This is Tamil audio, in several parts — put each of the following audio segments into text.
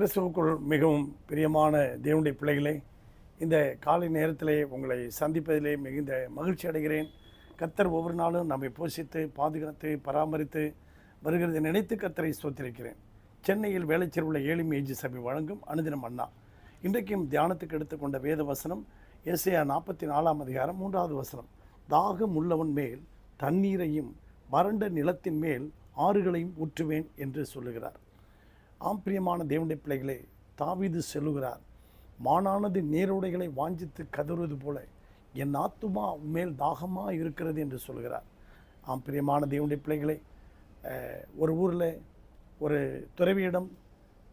கிறிஸ்துவுக்குள் மிகவும் பிரியமான தேவனுடைய பிள்ளைகளே இந்த காலை நேரத்திலே உங்களை சந்திப்பதிலே மிகுந்த மகிழ்ச்சி அடைகிறேன். கத்தர் ஒவ்வொரு நாளும் நம்மை போஷித்து பாதுகாத்து பராமரித்து வருகிறதை நினைத்து கத்தரை சோத்திருக்கிறேன் சென்னையில் வேலைச்சேர் உள்ள ஏழு ஏஜி சபை வழங்கும் அனுதினம் அண்ணா. இன்றைக்கும் தியானத்துக்கு எடுத்துக்கொண்ட வேத வசனம் எஸ்ஐயா நாற்பத்தி நாலாம் அதிகாரம் மூன்றாவது வசனம். தாகம் உள்ளவன் மேல் தண்ணீரையும் வறண்ட நிலத்தின் மேல் ஆறுகளையும் ஊற்றுவேன் என்று சொல்லுகிறார். ஆம் பிரியமான தேவனுடைய பிள்ளைகளை தாவிது செல்லுகிறார் மானானது நீரோடைகளை வாஞ்சித்து கதறுவது போல என் ஆத்துமா மேல் தாகமாக இருக்கிறது என்று சொல்கிறார் ஆம் பிரியமான தேவனுடைய பிள்ளைகளை ஒரு ஊரில் ஒரு துறவியிடம்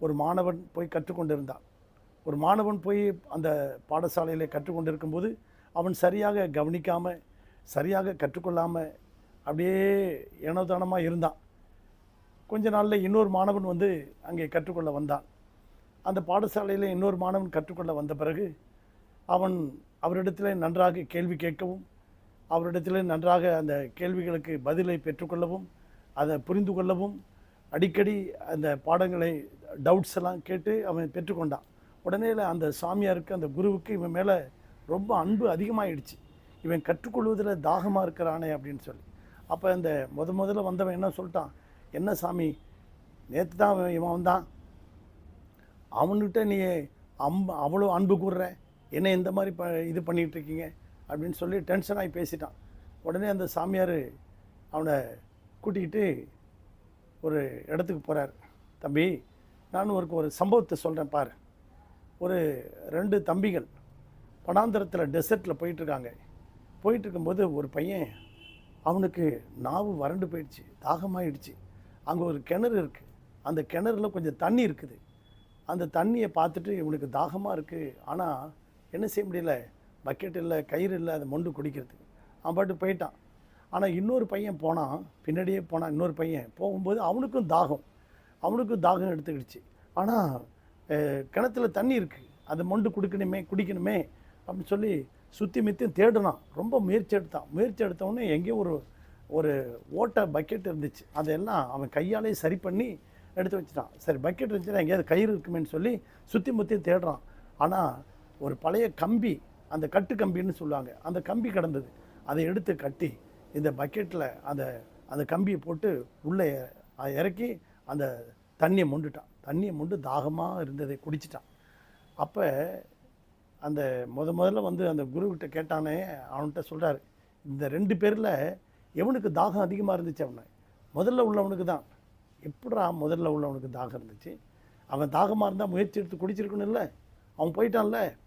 ஒரு மாணவன் போய் கற்றுக்கொண்டிருந்தான். ஒரு மாணவன் போய் அந்த பாடசாலையில் கற்றுக்கொண்டிருக்கும்போது அவன் சரியாக கவனிக்காமல் சரியாக கற்றுக்கொள்ளாமல் அப்படியே ஏனோதானமாக இருந்தான். கொஞ்ச நாளில் இன்னொரு மாணவன் வந்து அங்கே கற்றுக்கொள்ள வந்தான். அந்த பாடசாலையில் இன்னொரு மாணவன் கற்றுக்கொள்ள வந்த பிறகு அவன் அவரிடத்தில் நன்றாக கேள்வி கேட்கவும் அவரிடத்தில் நன்றாக அந்த கேள்விகளுக்கு பதிலை பெற்றுக்கொள்ளவும் அதை புரிந்து கொள்ளவும் அடிக்கடி அந்த பாடங்களை டவுட்ஸ் எல்லாம் கேட்டு அவன் பெற்றுக்கொண்டான். உடனே அந்த சாமியாருக்கு அந்த குருவுக்கு இவன் மேலே ரொம்ப அன்பு அதிகமாகிடுச்சு இவன் கற்றுக்கொள்வதில் தாகமாக இருக்கிறானே அப்படின்னு சொல்லி. அப்போ அந்த முத முதல்ல வந்தவன் என்ன சொல்லிட்டான்? என்ன சாமி? நேற்று தான் இவன் வந்தான். அவன்கிட்ட நீ அம் அவ்வளோ அன்பு கூடுற என்ன இந்த மாதிரி ப இது பண்ணிகிட்ருக்கீங்க அப்படின்னு சொல்லி டென்ஷன் ஆகி பேசிட்டான். உடனே அந்த சாமியார் அவனை கூட்டிக்கிட்டு ஒரு இடத்துக்கு போகிறார் தம்பி நான் ஒரு ஒரு சம்பவத்தை சொல்கிறேன் பாரு. ஒரு ரெண்டு தம்பிகள் பனாந்தரத்தில் டெசர்ட்டில் போயிட்டுருக்காங்க. போயிட்டு இருக்கும்போது ஒரு பையன் அவனுக்கு நாவு வறண்டு போயிடுச்சு தாகமாயிடுச்சு. அங்கே ஒரு கிணறு இருக்குது அந்த கிணறுல கொஞ்சம் தண்ணி இருக்குது. அந்த தண்ணியை பார்த்துட்டு இவனுக்கு தாகமாக இருக்குது ஆனால் என்ன செய்ய முடியல? பக்கெட் இல்லை கயிறு இல்லை அதை மொண்டு குடிக்கிறதுக்கு. அவன் பாட்டு போயிட்டான். ஆனால் இன்னொரு பையன் போனான். பின்னாடியே போனான். இன்னொரு பையன். போகும்போது அவனுக்கும் தாகம். அவனுக்கும் தாகம் எடுத்துக்கிடுச்சு. ஆனால் கிணத்துல தண்ணி இருக்குது அதை மொண்டு குடிக்கணுமே குடிக்கணுமே அப்படின்னு சொல்லி சுற்றி மித்தியும் தேடினான். ரொம்ப முயற்சி எடுத்தான். முயற்சி எடுத்தவொடனே எங்கேயோ ஒரு ஒரு ஓட்டை பக்கெட் இருந்துச்சு. அதெல்லாம் அவன் கையாலே சரி பண்ணி எடுத்து வச்சுட்டான். சரி பக்கெட் இருந்துச்சுன்னா எங்கேயாவது கயிறு இருக்குமேன்னு சொல்லி சுற்றி முற்றி தேடுறான். ஆனால் ஒரு பழைய கம்பி அந்த கட்டு கம்பின்னு சொல்லுவாங்க அந்த கம்பி கிடந்தது. அதை எடுத்து கட்டி இந்த பக்கெட்டில் அந்த அந்த கம்பியை போட்டு உள்ளே இறக்கி அந்த தண்ணியை மொண்டுட்டான். தண்ணியை மொண்டு தாகமாக இருந்ததை குடிச்சிட்டான். அப்போ அந்த முத முதல்ல வந்து அந்த குருக்கிட்ட கேட்டானே அவன்கிட்ட சொல்கிறார் இந்த ரெண்டு பேரில் எவனுக்கு தாகம் அதிகமாக இருந்துச்சு அவனை? முதல்ல உள்ளவனுக்கு தான். எப்படா முதல்ல உள்ளவனுக்கு தாகம் இருந்துச்சு? அவன் தாகமாக இருந்தால் முயற்சி எடுத்து குடிச்சிருக்கணும் இல்லை? அவன் போயிட்டான்ல.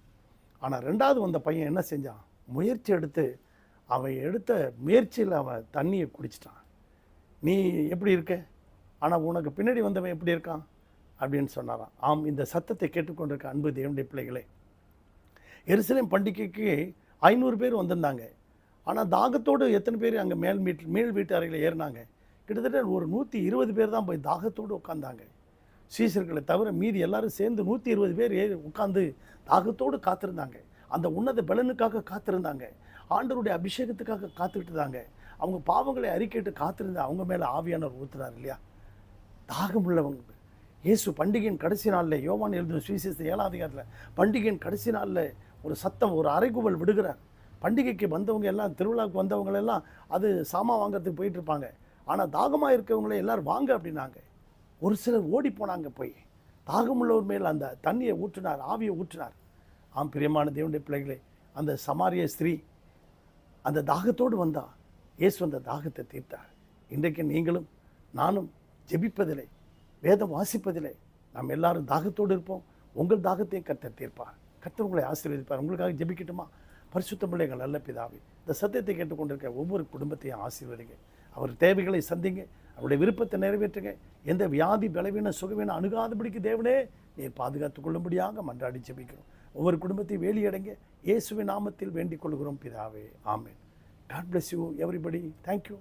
ஆனால் ரெண்டாவது வந்த பையன் என்ன செஞ்சான்? முயற்சி எடுத்து அவன் எடுத்த முயற்சியில் அவன் தண்ணியை குடிச்சிட்டான். நீ எப்படி இருக்க? ஆனால் உனக்கு பின்னாடி வந்தவன் எப்படி இருக்கான்? அப்படின்னு சொன்னாராம். ஆம் இந்த சத்தத்தை கேட்டுக்கொண்டிருக்க அன்பு தேவனுடைய பிள்ளைகளே எருசலேம் பண்டிகைக்கு ஐநூறு பேர் வந்திருந்தாங்க. ஆனால் தாகத்தோடு எத்தனை பேர் அங்கே மேல் வீட்டு மேல் வீட்டு அறையில் ஏறினாங்க? கிட்டத்தட்ட ஒரு நூற்றி இருபது பேர் தான் போய் தாகத்தோடு உட்காந்தாங்க சீசர்களை தவிர மீதி எல்லாரும் சேர்ந்து நூற்றி இருபது பேர் ஏறி உட்காந்து தாகத்தோடு காத்திருந்தாங்க. அந்த உன்னத பலனுக்காக காத்திருந்தாங்க. ஆண்டவருடைய அபிஷேகத்துக்காக காத்துக்கிட்டு இருந்தாங்க அவங்க பாவங்களை அறிக்கைட்டு காத்திருந்தா அவங்க மேலே ஆவியானவர் ஊத்துறாரு இல்லையா? தாகம் உள்ளவங்க. இயேசு பண்டிகையின் கடைசி நாளில் யோவான் எழுதும் சுவிசேஷ ஏழாம் அதிகாரத்தில் பண்டிகையின் கடைசி நாளில் ஒரு சத்தம் ஒரு அரைகுவல் விடுகிறார். பண்டிகைக்கு வந்தவங்க எல்லாம் திருவிழாவுக்கு வந்தவங்க எல்லாம் அது சாமான் வாங்குறதுக்கு போயிட்டு இருப்பாங்க ஆனால் தாகமாக இருக்கவங்கள எல்லோரும் வாங்க அப்படின்னாங்க. ஒரு சிலர் ஓடி போனாங்க போய். தாகமுள்ளவர் மேல் அந்த தண்ணியை ஊற்றினார் ஆவியை ஊற்றினார். ஆம் பிரியமான தேவனுடைய பிள்ளைகளே அந்த சமாரிய ஸ்திரீ அந்த தாகத்தோடு வந்தா. இயேசு அந்த தாகத்தை தீர்த்தார். இன்றைக்கு நீங்களும் நானும் ஜெபிப்பதில்லை வேதம் வாசிப்பதில்லை நாம் எல்லாரும் தாகத்தோடு இருப்போம். உங்கள் தாகத்தையும் கர்த்தர் தீர்ப்பார். கர்த்தர் உங்களை ஆசீர்வதிப்பார். உங்களுக்காக ஜெபிக்கட்டுமா? பரிசுத்த பிள்ளைகள் நல்ல பிதாவே இந்த சத்தியத்தை கேட்டுக்கொண்டிருக்க ஒவ்வொரு குடும்பத்தையும் ஆசீர்வதிங்க. அவர் தேவைகளை சந்திங்க அவருடைய விருப்பத்தை நிறைவேற்றுங்க. எந்த வியாதி பலவீன சுகவீன அணுகாதபடிக்கு தேவனே நீர் பாதுகாத்துக் கொள்ளும்படியாக மன்றாடி ஜெபிக்கிறோம். ஒவ்வொரு குடும்பத்தையும் வேலியடைங்க. இயேசுவின் நாமத்தில் வேண்டிக் கொள்கிறோம் பிதாவே. ஆமேன். God bless you everybody thank you